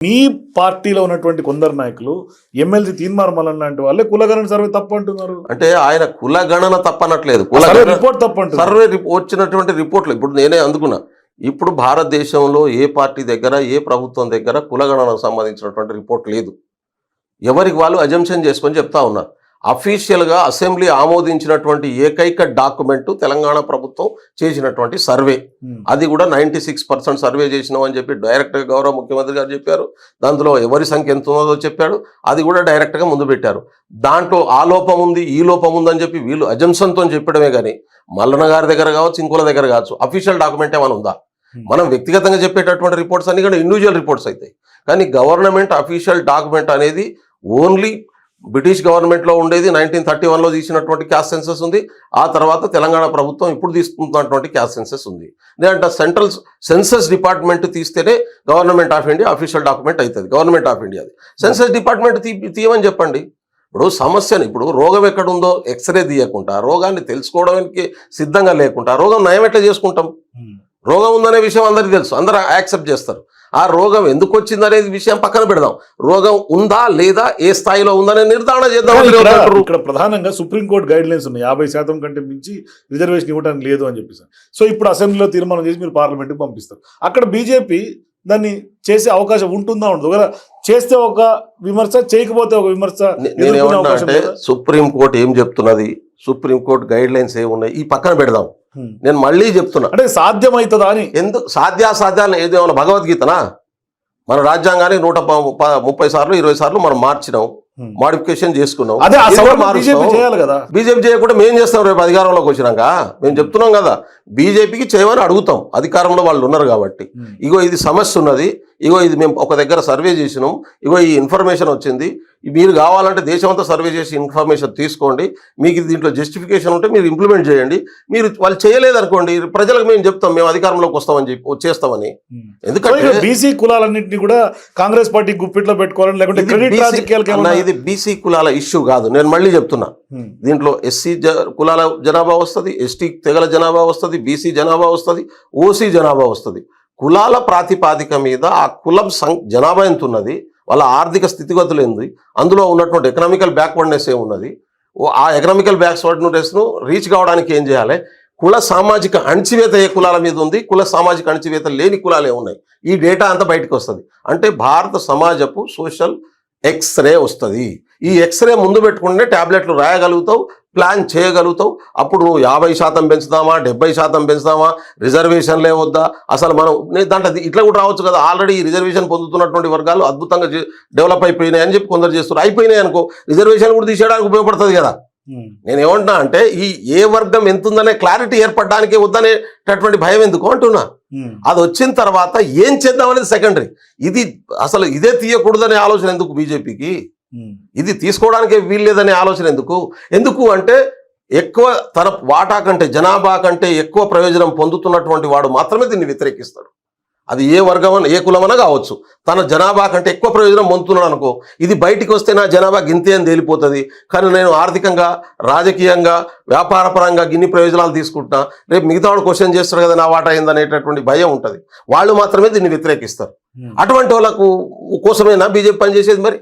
నీ పార్టీలో ఉన్నటువంటి కొందరు నాయకులు ఎమ్మెల్సీ తీన్మార్ మల్లన్ లాంటి వాళ్ళే కులగణన సర్వే తప్పు అంటున్నారు అంటే ఆయన కుల గణన తప్పనట్లేదు రిపోర్ట్ తప్పు సర్వే వచ్చినటువంటి రిపోర్ట్లు ఇప్పుడు నేనే అందుకున్నా. ఇప్పుడు భారతదేశంలో ఏ పార్టీ దగ్గర ఏ ప్రభుత్వం దగ్గర కులగణనకు సంబంధించినటువంటి రిపోర్ట్ లేదు. ఎవరికి వాళ్ళు అజంప్షన్ చేసుకొని చెప్తా ఉన్నారు. అఫీషియల్గా అసెంబ్లీ ఆమోదించినటువంటి ఏకైక డాక్యుమెంట్ తెలంగాణ ప్రభుత్వం చేసినటువంటి సర్వే. ఉమ్. అది కూడా నైంటీ సిక్స్ పర్సెంట్ సర్వే చేసినాం అని చెప్పి డైరెక్ట్గా గౌరవ ముఖ్యమంత్రి గారు చెప్పారు. దాంట్లో ఎవరి సంఖ్య ఎంత ఉన్నదో చెప్పాడు. అది కూడా డైరెక్ట్గా ముందు పెట్టారు. దాంట్లో ఆ లోపం ఉంది ఈ లోపం ఉందని చెప్పి వీళ్ళు అజంప్షన్తో చెప్పడమే కానీ మల్లన్న గారి దగ్గర కావచ్చు ఇంకోల దగ్గర కావచ్చు అఫీషియల్ డాక్యుమెంట్ ఏమైనా ఉందా? Hmm. మనం వ్యక్తిగతంగా చెప్పేటటువంటి రిపోర్ట్స్ అన్ని కూడా ఇండివిజువల్ రిపోర్ట్స్ అవుతాయి కానీ గవర్నమెంట్ అఫీషియల్ డాక్యుమెంట్ అనేది ఓన్లీ బ్రిటిష్ గవర్నమెంట్లో ఉండేది నైన్టీన్ థర్టీ వన్లో తీసినటువంటి క్యాస్ట్ సెన్సెస్ ఉంది. ఆ తర్వాత తెలంగాణ ప్రభుత్వం ఇప్పుడు తీసుకుంటున్నటువంటి క్యాస్ట్ సెన్సెస్ ఉంది. లేదంటే central census department తీస్తేనే government of India official document అవుతుంది. గవర్నమెంట్ ఆఫ్ ఇండియాది సెన్సస్ డిపార్ట్మెంట్ తీ తీయమని చెప్పండి. ఇప్పుడు సమస్యను ఇప్పుడు రోగం ఎక్కడుందో ఎక్స్రే తీయకుండా రోగాన్ని తెలుసుకోవడానికి సిద్ధంగా లేకుండా రోగం నయం ఎట్లా చేసుకుంటాం. రోగం ఉందనే విషయం అందరికీ తెలుసు. అందరూ యాక్సెప్ట్ చేస్తారు. ఆ రోగం ఎందుకు వచ్చింది అనేది విషయం పక్కన పెడదాం. రోగం ఉందా లేదా ఏ స్థాయిలో ఉందనే నిర్ధారణ చేద్దాం ఇక్కడ ప్రధానంగా సుప్రీంకోర్టు గైడ్ లైన్స్ ఉన్నాయి. యాభై శాతం కంటే మించి రిజర్వేషన్ ఇవ్వడానికి లేదు అని చెప్పేసి. సో ఇప్పుడు అసెంబ్లీలో తీర్మానం చేసి మీరు పార్లమెంట్కి పంపిస్తారు. అక్కడ బీజేపీ దాన్ని చేసే అవకాశం ఉంటుందా ఉండదు. ఒకవేళ చేస్తే ఒక విమర్శ చేయకపోతే ఒక విమర్శ నే- ఎదుర్కొనే నేనేమన్నా అవకాశం అంటే లేదా? సుప్రీం కోర్టు ఏం చెప్తున్నది? సుప్రీం కోర్టు గైడ్ లైన్స్ ఏమున్నాయి? ఈ పక్కన పెడదాం. నేను మళ్ళీ చెప్తున్నా. అంటే సాధ్యమవుతుందా అని? ఎందుకు సాధ్యాసాధ్యాలు ఏదేమన్నా భగవద్గీతనా? మన రాజ్యాంగాన్ని నూట ముప్పై సార్లు ఇరవై సార్లు మనం మార్చినాం. మాడిఫికేషన్ చేసుకున్నాం. బీజేపీ చేయకుండా మేము చేస్తాం రేపు అధికారంలోకి వచ్చినాక? మేము చెప్తున్నాం కదా బీజేపీకి చేయమని అడుగుతాం. అధికారంలో వాళ్ళు ఉన్నారు కాబట్టి. ఇగో ఇది సమస్య ఉన్నది. ఇగో ఇది మేము ఒక దగ్గర సర్వే చేసినాం. ఇగో ఈ ఇన్ఫర్మేషన్ వచ్చింది. మీరు కావాలంటే దేశమంతా సర్వే చేసి ఇన్ఫర్మేషన్ తీసుకోండి. మీకు దీంట్లో జస్టిఫికేషన్ ఉంటే మీరు ఇంప్లిమెంట్ చేయండి. మీరు వాళ్ళు చేయలేదనుకోండి ప్రజలకు మేము చెప్తాం మేము అధికారంలోకి వస్తామని చెప్పి. సో ఎందుకంటే బీసీ కులాలన్నింటినీ కూడా కాంగ్రెస్ పార్టీ గుప్పిట్లో పెట్టుకోవాలని లేకుంటే ఇది బీసీ కులాల ఇష్యూ కాదు. నేను మళ్ళీ చెప్తున్నా. దీంట్లో ఎస్సీ కులాల జనాభా వస్తుంది ఎస్టీ తెగల జనాభా వస్తుంది బీసీ జనాభా వస్తుంది ఓసీ జనాభా వస్తుంది. కులాల ప్రాతిపాదిక మీద ఆ కులం సం జనాభా ఎంత ఉన్నది వాళ్ళ ఆర్థిక స్థితిగతులు ఏంది అందులో ఉన్నటువంటి ఎకనామికల్ బ్యాక్వర్డ్నెస్ ఏమున్నది ఓ- ఆ ఎకనామికల్ బ్యాక్వర్డ్నెస్ను రీచ్ కావడానికి ఏం చేయాలి కుల సామాజిక అణచివేత ఏ కులాల మీద ఉంది కుల సామాజిక అణచివేత లేని కులాలే ఉన్నాయి ఈ డేటా అంతా బయటకు వస్తుంది. అంటే భారత సమాజపు సోషల్ ఎక్స్రే వస్తుంది. ఈ ఎక్స్రే ముందు పెట్టుకుంటే ట్యాబ్లెట్లు రాయగలుగుతావు ప్లాన్ చేయగలుగుతావు. అప్పుడు నువ్వు యాభై శాతం పెంచుదామా డెబ్బై శాతం పెంచుదామా రిజర్వేషన్లే వద్దా? అసలు మనం దాంట్లో ఇట్లా కూడా రావచ్చు కదా. ఆల్రెడీ రిజర్వేషన్ పొందుతున్నటువంటి వర్గాలు అద్భుతంగా డెవలప్ అయిపోయినాయి అని చెప్పి కొందరు చేస్తారు అయిపోయినాయి అనుకో రిజర్వేషన్ కూడా తీసేయడానికి ఉపయోగపడుతుంది కదా. నేను ఏమంటున్నా అంటే ఈ ఏ వర్గం ఎంత ఉందనే క్లారిటీ ఏర్పడడానికి వద్దనేటటువంటి భయం ఎందుకు? అంటున్నా. అది వచ్చిన తర్వాత ఏం చేద్దాం అనేది సెకండరీ ఇది అసలు ఇదే తీయకూడదనే ఆలోచన ఎందుకు బీజేపీకి. ఇది తీసుకోవడానికే వీల్లేదనే ఆలోచన ఎందుకు? ఎందుకు అంటే ఎక్కువ తన వాటా కంటే జనాభా కంటే ఎక్కువ ప్రయోజనం పొందుతున్నటువంటి వాడు మాత్రమే దీన్ని వ్యతిరేకిస్తాడు. అది ఏ వర్గం ఏ కులమన కావచ్చు. తన జనాభా కంటే ఎక్కువ ప్రయోజనం పొందుతున్నాడు అనుకో ఇది బయటికి వస్తే నా జనాభా గింతే అని తేలిపోతుంది. కానీ నేను ఆర్థికంగా రాజకీయంగా వ్యాపారపరంగా గిన్ని ప్రయోజనాలు తీసుకుంటున్నా. రేపు మిగతా వాడు క్వశ్చన్ చేస్తాడు కదా నా వాటా అయిందనేటటువంటి భయం ఉంటుంది. వాళ్ళు మాత్రమే దీన్ని వ్యతిరేకిస్తారు. అటువంటి వాళ్ళకు కోసమేనా బీజేపీ పనిచేసేది మరి?